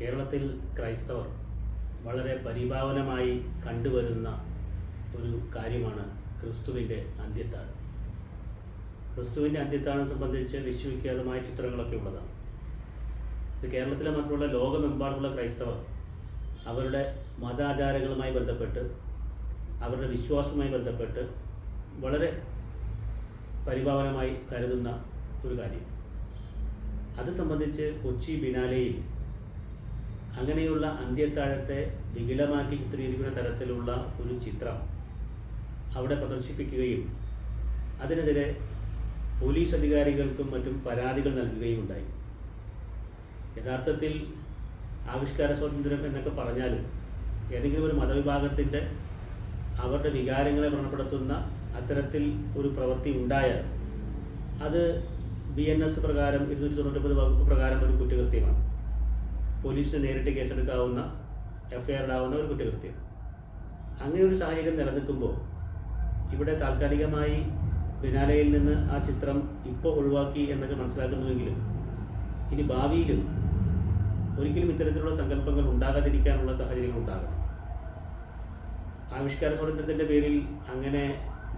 കേരളത്തിൽ ക്രൈസ്തവർ വളരെ പരിഭാവനമായി കണ്ടുവരുന്ന ഒരു കാര്യമാണ് ക്രിസ്തുവിന്റെ അന്ത്യത്താഴം. ക്രിസ്തുവിന്റെ അന്ത്യത്താഴം സംബന്ധിച്ച് വിശ്വവിഖ്യാതമായ ചിത്രങ്ങളൊക്കെ ഉള്ളതാണ്. ഇത് കേരളത്തിലെ മാത്രമല്ല ലോകമെമ്പാടുമുള്ള ക്രൈസ്തവർ അവരുടെ മതാചാരങ്ങളുമായി ബന്ധപ്പെട്ട് അവരുടെ വിശ്വാസവുമായി ബന്ധപ്പെട്ട് വളരെ പരിഭാവനമായി കരുതുന്ന ഒരു കാര്യം. അത് സംബന്ധിച്ച് കൊച്ചി ബിനാലയിൽ അങ്ങനെയുള്ള അന്ത്യത്താഴത്തെ വികലമാക്കി ചിത്രീകരിക്കുന്ന തരത്തിലുള്ള ഒരു ചിത്രം അവിടെ പ്രദർശിപ്പിക്കുകയും അതിനെതിരെ പോലീസ് അധികാരികൾക്കും മറ്റും പരാതികൾ നൽകുകയും ഉണ്ടായി. യഥാർത്ഥത്തിൽ ആവിഷ്കാര സ്വാതന്ത്ര്യം എന്നൊക്കെ പറഞ്ഞാലും ഏതെങ്കിലും ഒരു മതവിഭാഗത്തിന്റെ അവരുടെ വികാരങ്ങളെ വ്രണപ്പെടുത്തുന്ന അത്തരത്തിൽ ഒരു പ്രവൃത്തി ഉണ്ടായാൽ അത് ബി എൻ എസ് പ്രകാരം ഇരുന്നൂറ്റി തൊണ്ണൂറ്റൊമ്പത് വകുപ്പ് പ്രകാരം ഒരു കുറ്റകൃത്യമാണ്. പോലീസിന് നേരിട്ട് കേസെടുക്കാവുന്ന എഫ് ഐ ആർ ഇടാവുന്ന ഒരു കുറ്റകൃത്യം. അങ്ങനെ ഒരു സാഹചര്യം നിലനിൽക്കുമ്പോൾ ഇവിടെ താൽക്കാലികമായി ബിനാലയിൽ നിന്ന് ആ ചിത്രം ഇപ്പോൾ ഒഴിവാക്കി എന്നൊക്കെ മനസ്സിലാക്കുന്നുവെങ്കിലും ഇനി ഭാവിയിലും ഒരിക്കലും ഇത്തരത്തിലുള്ള സങ്കല്പങ്ങൾ ഉണ്ടാകാതിരിക്കാനുള്ള സാഹചര്യങ്ങൾ ഉണ്ടാകണം. ആവിഷ്കാര സ്വാതന്ത്ര്യത്തിന്റെ പേരിൽ അങ്ങനെ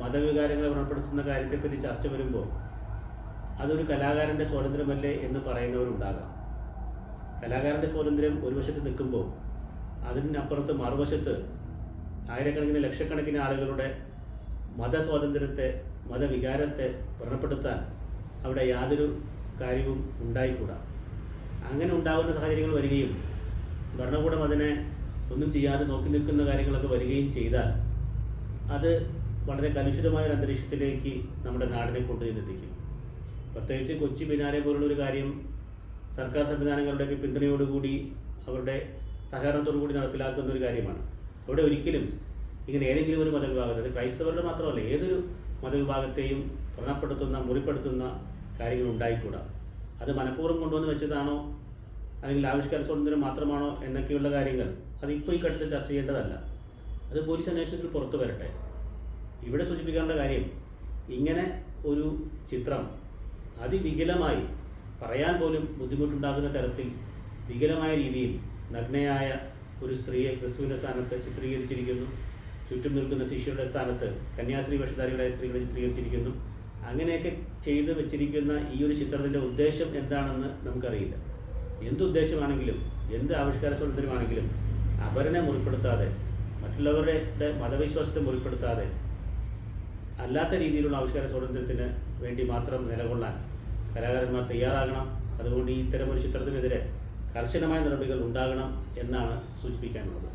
മതവികാരങ്ങളെ വ്രണപ്പെടുത്തുന്ന കാര്യത്തെപ്പറ്റി ചർച്ച വരുമ്പോൾ അതൊരു കലാകാരന്റെ സ്വാതന്ത്ര്യമല്ലേ എന്ന് പറയുന്നവരുണ്ടാകാം. കലാകാരന്റെ സ്വാതന്ത്ര്യം ഒരു വശത്ത് നിൽക്കുമ്പോൾ അതിനപ്പുറത്ത് മറുവശത്ത് ആയിരക്കണക്കിന് ലക്ഷക്കണക്കിന് ആളുകളുടെ മതസ്വാതന്ത്ര്യത്തെ മതവികാരത്തെ വ്രണപ്പെടുത്താൻ അവിടെ യാതൊരു കാര്യവും ഉണ്ടായിക്കൂടാ. അങ്ങനെ ഉണ്ടാകുന്ന സാഹചര്യങ്ങൾ വരികയും ഭരണകൂടം അതിനെ ഒന്നും ചെയ്യാതെ നോക്കി നിൽക്കുന്ന കാര്യങ്ങളൊക്കെ വരികയും ചെയ്താൽ അത് വളരെ കലുഷിതമായ ഒരു അന്തരീക്ഷത്തിലേക്ക് നമ്മുടെ നാടിനെ കൊണ്ടുചെന്നെത്തിക്കും. പ്രത്യേകിച്ച് കൊച്ചി ബിനാലെ പോലുള്ള ഒരു കാര്യം സർക്കാർ സംവിധാനങ്ങളുടെയൊക്കെ പിന്തുണയോടുകൂടി അവരുടെ സഹകരണത്തോടു കൂടി നടപ്പിലാക്കുന്ന ഒരു കാര്യമാണ്. അവിടെ ഒരിക്കലും ഇങ്ങനെ ഏതെങ്കിലും ഒരു മതവിഭാഗത്തെ ക്രൈസ്തവരുടെ മാത്രമല്ല ഏതൊരു മതവിഭാഗത്തെയും വ്രണപ്പെടുത്തുന്ന മുറിപ്പെടുത്തുന്ന കാര്യങ്ങൾ ഉണ്ടായിക്കൂടാ. അത് മനഃപൂർവം കൊണ്ടുവന്ന് വെച്ചതാണോ? അല്ലെങ്കിൽ ആവിഷ്കാര സ്വാതന്ത്ര്യം മാത്രമാണോ എന്നൊക്കെയുള്ള കാര്യങ്ങൾ അത് ഇപ്പോൾ ഈ ഘട്ടത്തിൽ ചർച്ച ചെയ്യേണ്ടതല്ല. അത് പോലീസ് അന്വേഷണത്തിൽ പുറത്തു വരട്ടെ. ഇവിടെ സൂചിപ്പിക്കാനുള്ള കാര്യം ഇങ്ങനെ ഒരു ചിത്രം അതിവികലമായി പറയാൻ പോലും ബുദ്ധിമുട്ടുണ്ടാകുന്ന തരത്തിൽ വികലമായ രീതിയിൽ നഗ്നയായ ഒരു സ്ത്രീയെ ക്രിസ്തുവിന്റെ സ്ഥാനത്ത് ചിത്രീകരിച്ചിരിക്കുന്നു. ചുറ്റും നിൽക്കുന്ന ശിഷ്യരുടെ സ്ഥാനത്ത് കന്യാസ്ത്രീ വേഷധാരികളായ സ്ത്രീകളെ ചിത്രീകരിച്ചിരിക്കുന്നു. അങ്ങനെയൊക്കെ ചെയ്ത് വെച്ചിരിക്കുന്ന ഈ ഒരു ചിത്രത്തിന്റെ ഉദ്ദേശം എന്താണെന്ന് നമുക്കറിയില്ല. എന്തുദ്ദേശമാണെങ്കിലും എന്ത് ആവിഷ്കാര സ്വാതന്ത്ര്യമാണെങ്കിലും അപരനെ മുറിപ്പെടുത്താതെ മറ്റുള്ളവരുടെ മതവിശ്വാസത്തെ മുറിപ്പെടുത്താതെ അല്ലാത്ത രീതിയിലുള്ള ആവിഷ്കാര സ്വാതന്ത്ര്യത്തിന് വേണ്ടി മാത്രം നിലകൊള്ളാൻ കലാകാരന്മാർ തയ്യാറാകണം. അതുകൊണ്ട് ഇത്തരം ഒരു ചിത്രത്തിനെതിരെ കർശനമായ നടപടികൾ ഉണ്ടാകണം എന്നാണ് സൂചിപ്പിക്കാനുള്ളത്.